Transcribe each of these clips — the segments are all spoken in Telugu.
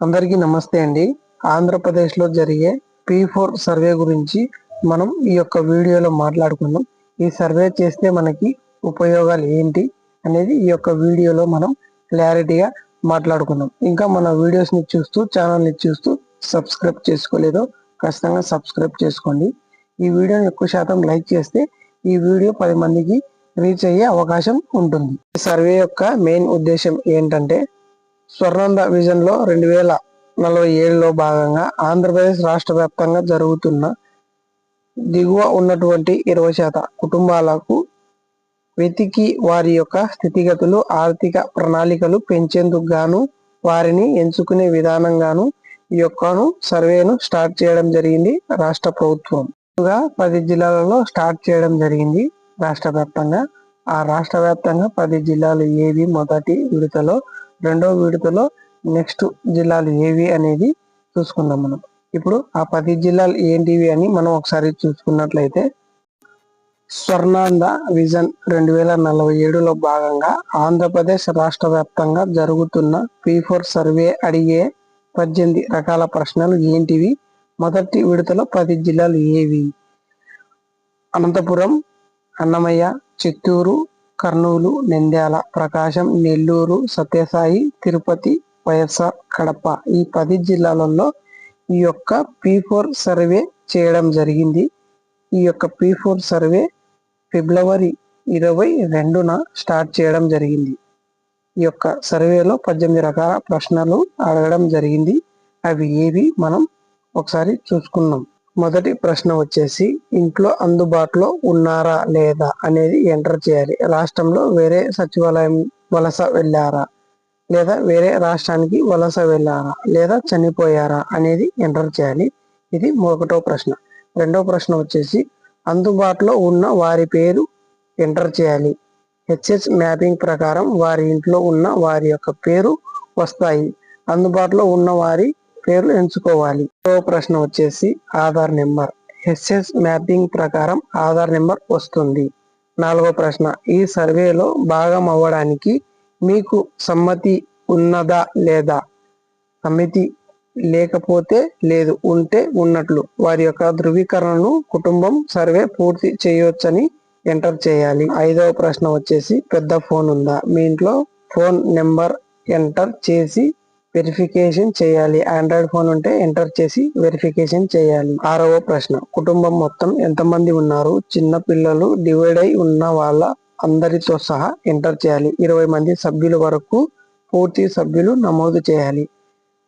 అందరికీ నమస్తే అండి. ఆంధ్రప్రదేశ్లో జరిగే పీ ఫోర్ సర్వే గురించి మనం ఈ యొక్క వీడియోలో మాట్లాడుకుందాం ఈ సర్వే చేస్తే మనకి ఉపయోగాలు ఏంటి అనేది ఈ యొక్క వీడియోలో మనం క్లారిటీగా మాట్లాడుకుందాం ఇంకా మన వీడియోస్ని చూస్తూ ఛానల్ని చూస్తూ సబ్స్క్రైబ్ చేసుకోలేదో ఖచ్చితంగా సబ్స్క్రైబ్ చేసుకోండి. ఈ వీడియోని ఎక్కువ శాతం లైక్ చేస్తే ఈ వీడియో పది మందికి రీచ్ అయ్యే అవకాశం ఉంటుంది. ఈ సర్వే యొక్క మెయిన్ ఉద్దేశం ఏంటంటే స్వర్ణాంధ విజన్లో రెండు వేల నలభై ఏడులో భాగంగా ఆంధ్రప్రదేశ్ రాష్ట్ర వ్యాప్తంగా జరుగుతున్న దిగువ ఉన్నటువంటి ఇరవై శాతం కుటుంబాలకు వెతికి వారి యొక్క స్థితిగతులు ఆర్థిక ప్రణాళికలు పెంచేందుకు గాను వారిని ఎంచుకునే విధానంగాను ఈ యొక్కను సర్వేను స్టార్ట్ చేయడం జరిగింది రాష్ట్ర ప్రభుత్వం. పది జిల్లాలలో స్టార్ట్ చేయడం జరిగింది రాష్ట్ర వ్యాప్తంగా. ఆ రాష్ట్ర వ్యాప్తంగా పది జిల్లాలు ఏవి మొదటి విడతలో రెండో విడతలో నెక్స్ట్ జిల్లాలు ఏవి అనేది చూసుకుందాం మనం. ఇప్పుడు ఆ పది జిల్లాలు ఏంటివి అని మనం ఒకసారి చూసుకున్నట్లయితే స్వర్ణాంధ విజన్ రెండు వేల నలభై ఏడులో భాగంగా ఆంధ్రప్రదేశ్ రాష్ట్ర వ్యాప్తంగా జరుగుతున్న పీ ఫోర్ సర్వే అడిగే పద్దెనిమిది రకాల ప్రశ్నలు ఏంటివి? మొదటి విడతలో పది జిల్లాలు ఏవి? అనంతపురం అన్నమయ్య చిత్తూరు కర్నూలు నంద్యాల ప్రకాశం నెల్లూరు సత్యసాయి తిరుపతి వైఎస్ఆర్ కడప ఈ పది జిల్లాలలో ఈ యొక్క పీ ఫోర్ సర్వే చేయడం జరిగింది. ఈ యొక్క పీ ఫోర్ సర్వే ఫిబ్రవరి ఇరవై రెండున స్టార్ట్ చేయడం జరిగింది. ఈ యొక్క సర్వేలో పద్దెనిమిది రకాల ప్రశ్నలు అడగడం జరిగింది. అవి ఏవి? మనం ఒకసారి చూసుకున్నాం మొదటి ప్రశ్న వచ్చేసి ఇంట్లో అందుబాటులో ఉన్నారా లేదా అనేది ఎంటర్ చేయాలి. రాష్ట్రంలో వేరే సచివాలయం వలస వెళ్ళారా లేదా వేరే రాష్ట్రానికి వలస వెళ్ళారా లేదా చనిపోయారా అనేది ఎంటర్ చేయాలి. ఇది ఒకటో ప్రశ్న. రెండో ప్రశ్న వచ్చేసి అందుబాటులో ఉన్న వారి పేరు ఎంటర్ చేయాలి. హెచ్హెచ్ మ్యాపింగ్ ప్రకారం వారి ఇంట్లో ఉన్న వారి యొక్క పేరు వస్తాయి. అందుబాటులో ఉన్న వారి పేర్లు ఎంచుకోవాలి. రెండవ ప్రశ్న వచ్చేసి ఆధార్ నెంబర్. ఎస్ఎస్ మ్యాపింగ్ ప్రకారం ఆధార్ నెంబర్ వస్తుంది. నాలుగో ప్రశ్న ఈ సర్వేలో భాగం అవ్వడానికి మీకు సమ్మతి ఉన్నదా లేదా? సమితి లేకపోతే లేదు ఉంటే ఉన్నట్లు. వారి యొక్క ధృవీకరణను కుటుంబం సర్వే పూర్తి చేయవచ్చని ఎంటర్ చేయాలి. ఐదవ ప్రశ్న వచ్చేసి పెద్ద ఫోన్ ఉందా? మీ ఇంట్లో ఫోన్ నెంబర్ ఎంటర్ చేసి వెరిఫికేషన్ చేయాలి. ఆండ్రాయిడ్ ఫోన్ ఉంటే ఎంటర్ చేసి వెరిఫికేషన్ చేయాలి. ఆరవ ప్రశ్న. కుటుంబం మొత్తం ఎంతమంది ఉన్నారు? చిన్న పిల్లలు డివైడ్ అయి ఉన్న వాళ్ళ అందరితో సహా ఎంటర్ చేయాలి. ఇరవై మంది సభ్యుల వరకు పూర్తి సభ్యులు నమోదు చేయాలి.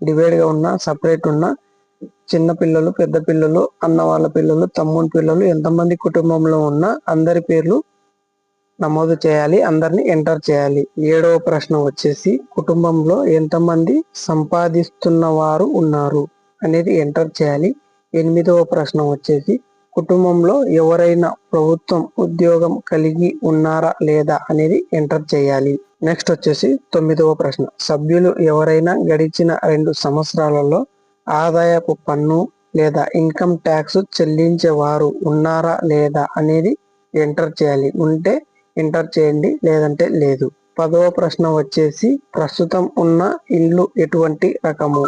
డివైడ్గా ఉన్న సపరేట్ ఉన్న చిన్న పిల్లలు పెద్ద పిల్లలు అన్న వాళ్ళ పిల్లలు తమ్ముని పిల్లలు ఎంతమంది కుటుంబంలో ఉన్న అందరి పేర్లు నమోదు చేయాలి అందరిని ఎంటర్ చేయాలి. ఏడవ ప్రశ్న వచ్చేసి కుటుంబంలో ఎంతమంది సంపాదిస్తున్న వారు ఉన్నారు అనేది ఎంటర్ చేయాలి. ఎనిమిదవ ప్రశ్న వచ్చేసి కుటుంబంలో ఎవరైనా ప్రభుత్వం ఉద్యోగం కలిగి ఉన్నారా లేదా అనేది ఎంటర్ చేయాలి. నెక్స్ట్ వచ్చేసి తొమ్మిదవ ప్రశ్న. సభ్యులు ఎవరైనా గడిచిన రెండు సంవత్సరాలలో ఆదాయపు పన్ను లేదా ఇన్కమ్ ట్యాక్స్ చెల్లించే వారు ఉన్నారా లేదా అనేది ఎంటర్ చేయాలి. ఉంటే ఎంటర్ చేయండి లేదంటే లేదు. పదవ ప్రశ్న వచ్చేసి ప్రస్తుతం ఉన్న ఇల్లు ఎటువంటి రకము?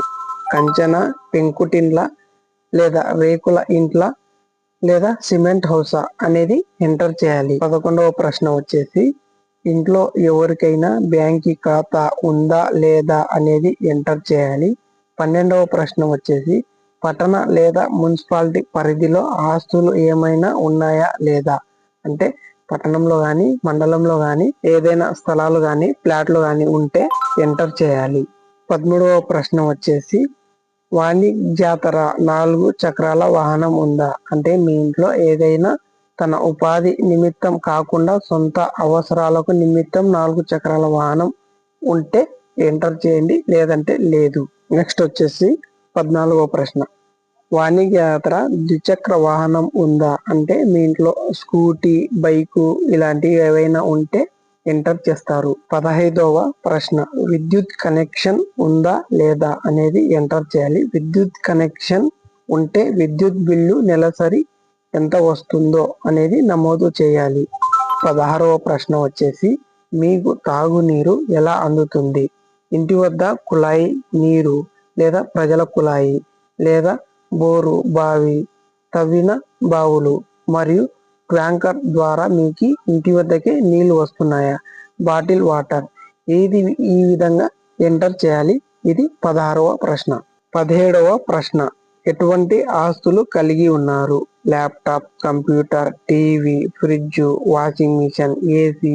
కంచెన పెంకుటిండ్ల లేదా రేకుల ఇంట్ల లేదా సిమెంట్ హౌసా అనేది ఎంటర్ చేయాలి. పదకొండవ ప్రశ్న వచ్చేసి ఇంట్లో ఎవరికైనా బ్యాంకి ఖాతా ఉందా లేదా అనేది ఎంటర్ చేయాలి. పన్నెండవ ప్రశ్న వచ్చేసి పట్టణ లేదా మున్సిపాలిటీ పరిధిలో ఆస్తులు ఏమైనా ఉన్నాయా లేదా? అంటే పట్టణంలో కానీ మండలంలో కానీ ఏదైనా స్థలాలు కానీ ప్లాట్లు కానీ ఉంటే ఎంటర్ చేయాలి. పదమూడవ ప్రశ్న వచ్చేసి వాణిజ్యాతర నాలుగు చక్రాల వాహనం ఉందా? అంటే మీ ఇంట్లో ఏదైనా తన ఉపాధి నిమిత్తం కాకుండా సొంత అవసరాలకు నిమిత్తం నాలుగు చక్రాల వాహనం ఉంటే ఎంటర్ చేయండి లేదంటే లేదు. నెక్స్ట్ వచ్చేసి పద్నాలుగో ప్రశ్న. వాణిజ్యాతర ద్విచక్ర వాహనం ఉందా? అంటే మీ ఇంట్లో స్కూటీ బైకు ఇలాంటివి ఏవైనా ఉంటే ఎంటర్ చేస్తారు. పదహైదవ ప్రశ్న విద్యుత్ కనెక్షన్ ఉందా లేదా అనేది ఎంటర్ చేయాలి. విద్యుత్ కనెక్షన్ ఉంటే విద్యుత్ బిల్లు నెలసరి ఎంత వస్తుందో అనేది నమోదు చేయాలి. పదహారవ ప్రశ్న వచ్చేసి మీకు తాగునీరు ఎలా అందుతుంది? ఇంటి వద్ద కుళాయి నీరు లేదా ప్రజల కుళాయి లేదా బోరు బావి తవ్విన బావులు మరియు ట్యాంకర్ ద్వారా మీకు ఇంటి వద్దకే నీళ్ళు వస్తున్నాయా? Bottle water. ఏది ఈ విధంగా ఎంటర్ చేయాలి? ఇది పదహారవ ప్రశ్న. పదిహేడవ ప్రశ్న. ఎటువంటి ఆస్తులు కలిగి ఉన్నారు? Laptop computer TV fridge washing machine AC.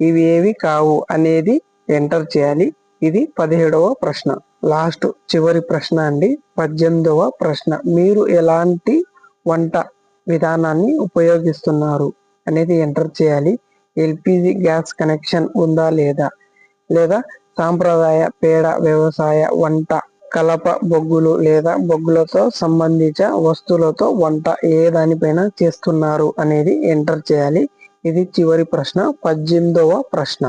ఇవి ఏవి కావు అనేది ఎంటర్ చేయాలి. ఇది పదిహేడవ ప్రశ్న. లాస్ట్ చివరి ప్రశ్న అండి. పద్దెనిమిదవ ప్రశ్న. మీరు ఎలాంటి వంట విధానాన్ని ఉపయోగిస్తున్నారు? అనేది ఎంటర్ చేయాలి. ఎల్పిజి గ్యాస్ కనెక్షన్ ఉందా లేదా? లేదా సాంప్రదాయ పేడ వ్యవసాయ వంట కలప బొగ్గులు లేదా బొగ్గులతో సంబంధించిన వస్తువులతో వంట ఏ దానిపైన చేస్తున్నారు అనేది ఎంటర్ చేయాలి. ఇది చివరి ప్రశ్న. పద్దెనిమిదవ ప్రశ్న.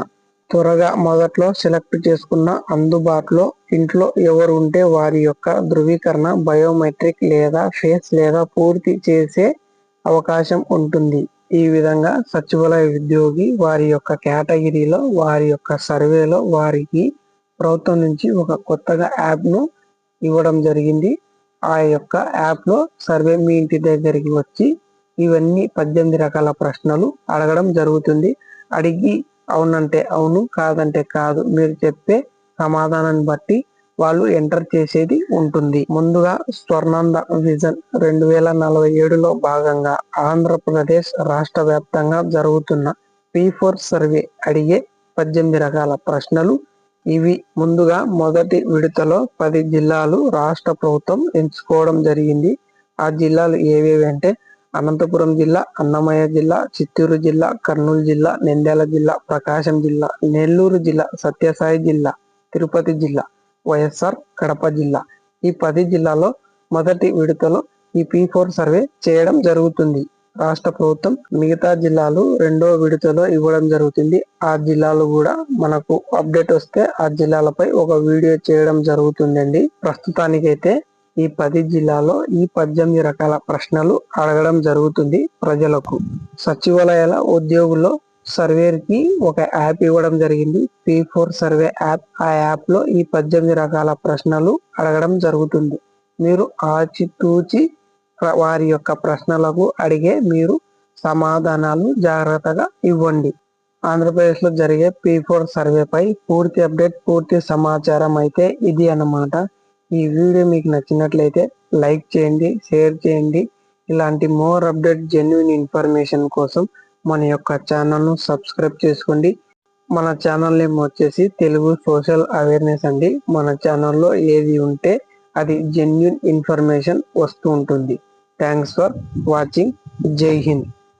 త్వరగా మొదట్లో సెలెక్ట్ చేసుకున్న అందుబాటులో ఇంట్లో ఎవరు ఉంటే వారి యొక్క ధృవీకరణ బయోమెట్రిక్ లేదా ఫేస్ లేదా పూర్తి చేసే అవకాశం ఉంటుంది. ఈ విధంగా సచివాలయ ఉద్యోగి వారి యొక్క కేటగిరీలో వారి యొక్క సర్వేలో వారికి ప్రభుత్వం నుంచి ఒక కొత్తగా యాప్ను ఇవ్వడం జరిగింది. ఆ యొక్క యాప్లో సర్వే మీ ఇంటి దగ్గరికి వచ్చి ఇవన్నీ పద్దెనిమిది రకాల ప్రశ్నలు అడగడం జరుగుతుంది. అడిగి అవునంటే అవును కాదంటే కాదు. మీరు చెప్పే సమాధానాన్ని బట్టి వాళ్ళు ఎంటర్ చేసేది ఉంటుంది. ముందుగా స్వర్ణాంద విజన్ రెండు వేల నలభై ఏడులో భాగంగా ఆంధ్రప్రదేశ్ రాష్ట్ర వ్యాప్తంగా జరుగుతున్న పీ ఫోర్ సర్వే అడిగే పద్దెనిమిది రకాల ప్రశ్నలు ఇవి. ముందుగా మొదటి విడతలో పది జిల్లాలు రాష్ట్ర ప్రభుత్వం ఎంచుకోవడం జరిగింది. ఆ జిల్లాలు ఏవేవి అంటే అనంతపురం జిల్లా అన్నమయ్య జిల్లా చిత్తూరు జిల్లా కర్నూలు జిల్లా నంద్యాల జిల్లా ప్రకాశం జిల్లా నెల్లూరు జిల్లా సత్యసాయి జిల్లా తిరుపతి జిల్లా వైఎస్ఆర్ కడప జిల్లా. ఈ పది జిల్లాలో మొదటి విడతలో ఈ పీ ఫోర్ సర్వే చేయడం జరుగుతుంది. రాష్ట్ర ప్రభుత్వం మిగతా జిల్లాలు రెండో విడతలో ఇవ్వడం జరుగుతుంది. ఆ జిల్లాలు కూడా మనకు అప్డేట్ వస్తే ఆ జిల్లాలపై ఒక వీడియో చేయడం జరుగుతుందండి. ప్రస్తుతానికైతే ఈ పది జిల్లాలో ఈ పద్దెనిమిది రకాల ప్రశ్నలు అడగడం జరుగుతుంది ప్రజలకు. సచివాలయాల ఉద్యోగుల్లో సర్వేకి ఒక యాప్ ఇవ్వడం జరిగింది. P four survey app. ఆ యాప్లో ఈ పద్దెనిమిది రకాల ప్రశ్నలు అడగడం జరుగుతుంది. మీరు ఆచితూచి వారి యొక్క ప్రశ్నలకు అడిగే మీరు సమాధానాలు జాగ్రత్తగా ఇవ్వండి. ఆంధ్రప్రదేశ్లో జరిగే పీ ఫోర్ సర్వేపై పూర్తి అప్డేట్ పూర్తి సమాచారం అయితే ఇది అన్నమాట. ఈ వీడియో మీకు నచ్చినట్లయితే లైక్ చేయండి షేర్ చేయండి. ఇలాంటి మోర్ అప్డేట్ జెన్యున్ ఇన్ఫర్మేషన్ కోసం మన యొక్క ఛానల్ను సబ్స్క్రైబ్ చేసుకోండి. మన ఛానల్ నేమ్ వచ్చేసి తెలుగు సోషల్ అవేర్నెస్ అండి. మన ఛానల్లో ఏది ఉంటే అది జెన్యున్ ఇన్ఫర్మేషన్ వస్తూ ఉంటుంది. థ్యాంక్స్ ఫర్ వాచింగ్ జై హింద్